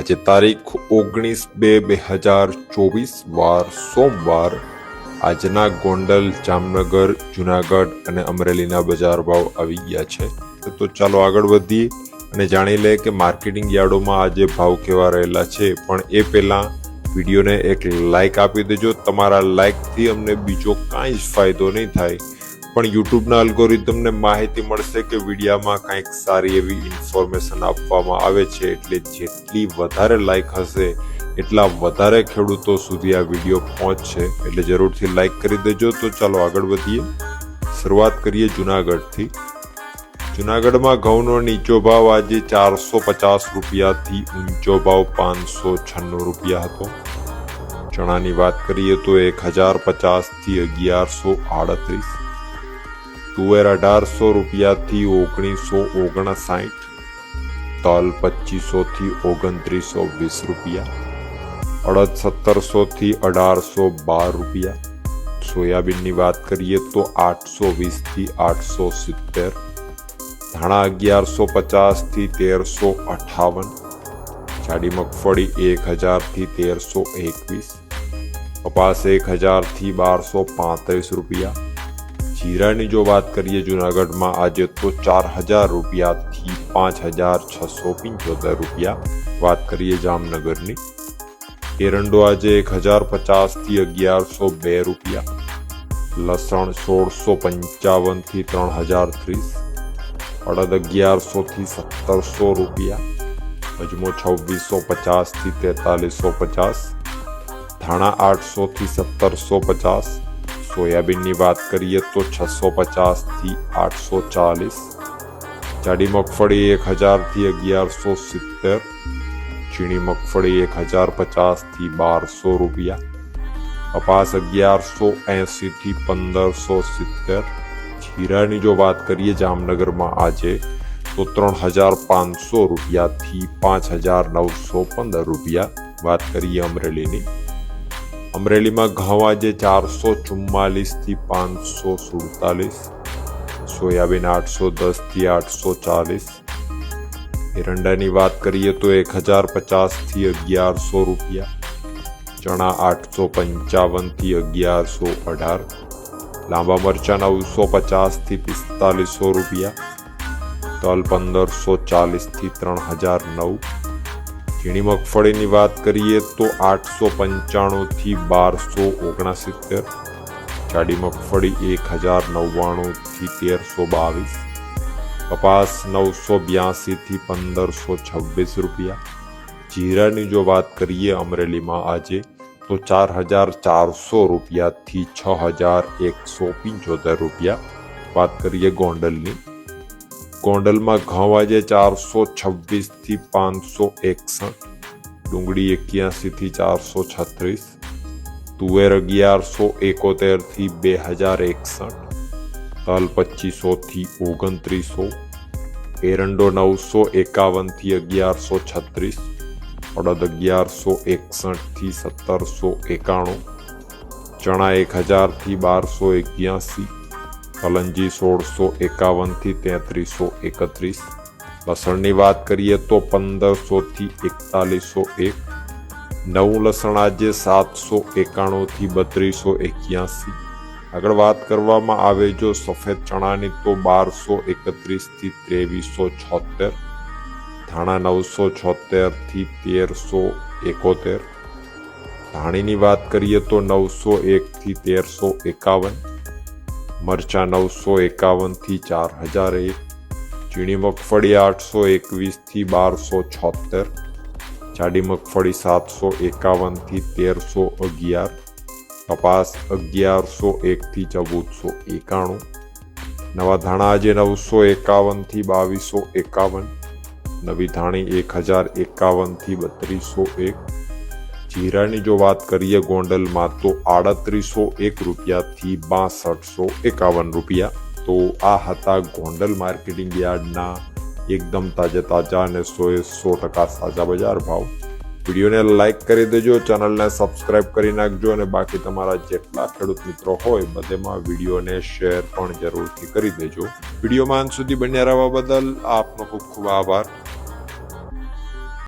આજે તારીખ ઓગણીસ બે બે હજાર ચોવીસ, વાર સોમવાર. આજના ગોંડલ, જામનગર, જુનાગઢ અને અમરેલીના બજાર ભાવ આવી ગયા છે. તો ચાલો આગળ વધીએ અને જાણી લે કે માર્કેટિંગ યાર્ડોમાં આજે ભાવ કેવા રહેલા છે. પણ એ પહેલાં વિડીયોને એક લાઇક આપી દેજો. તમારા લાઇકથી અમને બીજો કાંઈ જ ફાયદો નહીં થાય. પણ યુટ્યુબના અલ્ગોરિધમને માહિતી મળશે કે વિડીયામાં કંઈક સારી એવી ઇન્ફોર્મેશન આપવામાં આવે છે. એટલે જેટલી વધારે લાઇક હશે, એટલા વધારે ખેડૂતો સુધી આ વીડિયો પહોંચશે. એટલે જરૂરથી લાઇક કરી દેજો. તો ચાલો આગળ વધીએ. શરૂઆત કરીએ જુનાગઢથી. જુનાગઢમાં ઘઉંનો નીચો ભાવ આજે ચારસો પચાસ રૂપિયાથી ઊંચો ભાવ પાંચસો છન્નું રૂપિયા હતો. ચણાની વાત કરીએ તો એક હજાર પચાસથી અગિયારસો આડત્રીસ. તુવેર અઢારસો રૂપિયાથી ઓગણીસો ઓગણસાઠ, તલ પચીસોથી ઓગણત્રીસો વીસ રૂપિયા, અડદ સત્તરસોથી અઢારસો બાર રૂપિયા. સોયાબીનની વાત કરીએ તો આઠસો વીસથી આઠસો સિત્તેર, ધાણા અગિયારસો પચાસથી તેરસો અઠાવન, જાડી મગફળી એક હજારથી તેરસો એકવીસ, કપાસ એક હજારથી બારસો પાંત્રીસ રૂપિયા જીરાની જો વાત કરીએ જુનાગઢમાં, આજે તો ચાર હજાર રૂપિયાથી પાંચ હજાર છસો પંચોતેર રૂપિયા વાત કરીએ જામનગરની. એરંડો આજે એક હજાર પચાસથી અગિયારસો બે રૂપિયા. લસણ સોળસો પંચાવનથી ત્રણ હજાર ત્રીસ. અડદ અગિયારસોથી સત્તરસો રૂપિયા. અજમો છવ્વીસો પચાસથી તેતાલીસો પચાસ. ધાણા આઠસોથી સત્તરસો પચાસ. સોયાબીનની વાત કરીએ તો છસો પચાસથી આઠસો ચાલીસ. જાડી મગફળી એક હજારથી અગિયારસો સિત્તેર. ચીણી મગફળી એક હજાર પચાસથી બારસો રૂપિયા. કપાસ અગિયારસો એંસીથી પંદરસો સિત્તેર. ખીરાની જો વાત કરીએ જામનગરમાં આજે, તો ત્રણ હજાર પાંચસો રૂપિયાથી પાંચ હજાર નવસો પંદર રૂપિયા. વાત કરીએ અમરેલીની. અમરેલીમાં ઘઉં આજે ચારસો ચુમ્માલીસથી પાંચસો સુડતાલીસ, સોયાબીન આઠસો દસથી આઠસો ચાલીસ. એરંડાની વાત કરીએ તો એક હજાર પચાસથી અગિયારસો રૂપિયા, ચણા આઠસો પંચાવનથી અગિયારસો અઢાર, લાંબા મરચા નવસો પચાસથી પિસ્તાલીસો રૂપિયા, તલ પંદરસો ચાલીસથી ત્રણ હજાર નવ ઝીણી મગફળીની વાત કરીએ તો આઠસો પંચાણુંથી બારસો ઓગણસિત્તેર. જાડી મગફળી એક હજાર નવ્વાણુંથી તેરસો બાવીસ. કપાસ નવસો બ્યાસીથી પંદરસો છવ્વીસ રૂપિયા. જીરાની જો વાત કરીએ અમરેલીમાં આજે, તો ચાર હજાર ચારસો રૂપિયાથી છ હજાર એકસો પંચોતેર રૂપિયા. વાત કરીએ ગોંડલની ગોંડલમાં ઘઉં આજે ચારસો છવ્વીસથી પાંચસો એકસઠ, ડુંગળી એક્યાસીથી ચારસો છત્રીસ, તુવેર અગિયારસો એકોતેરથી બે હજાર એકસઠ, તલ પચીસોથી ઓગણત્રીસો, એરંડો નવસો એકાવનથી અગિયારસો છત્રીસ, અડદ અગિયારસો એકસઠથી સત્તરસો એકાણું, ચણા એક હજારથી બારસો એક્યાસી કલંજી સોળસો એકાવનથી તેત્રીસો એકત્રીસ. લસણની વાત કરીએ તો પંદરસોથી એકતાલીસો એક. નવું લસણ આજે સાતસો એકાણુંથી બત્રીસો એક્યાસી. આગળ વાત કરવામાં આવે જો સફેદ ચણાની તો બારસો એકત્રીસથી ત્રેવીસો છોતેર. ધાણા નવસો છોતેરથી તેરસો એકોતેર. ધાણીની વાત કરીએ તો નવસો એકથી તેરસો એકાવન. મરચા નવસો એકાવનથી ચાર હજાર એક ચીણી મગફળી આઠસો એકવીસથી બારસો છોતેર, જાડી મગફળી સાતસો એકાવનથી તેરસો અગિયાર, કપાસ અગિયારસો એકથી ચૌદસો એકાણું, નવા ધાણા આજે નવસો એકાવનથી બાવીસો એકાવન, નવી ધાણી એક હજાર એકાવનથી બત્રીસો એક જીરાની જો વાત કરીએ ગોંડલમાં, તો આડત્રીસો એક રૂપિયાથી બાસઠસો એકાવન રૂપિયા. તો આ હતા ગોંડલ માર્કેટિંગ યાર્ડના એકદમ તાજા તાજા અને સોએ સો ટકા સાચા બજાર ભાવ. વિડીયોને લાઇક કરી દેજો, ચેનલને સબસ્ક્રાઇબ કરી નાખજો અને બાકી તમારા જેટલા ખેડૂત મિત્રો હોય બધેમાં વિડીયોને શેર પણ જરૂરથી કરી દેજો. વિડીયોમાં અંત સુધી બન્યા રહેવા બદલ આપનો ખૂબ ખૂબ આભાર.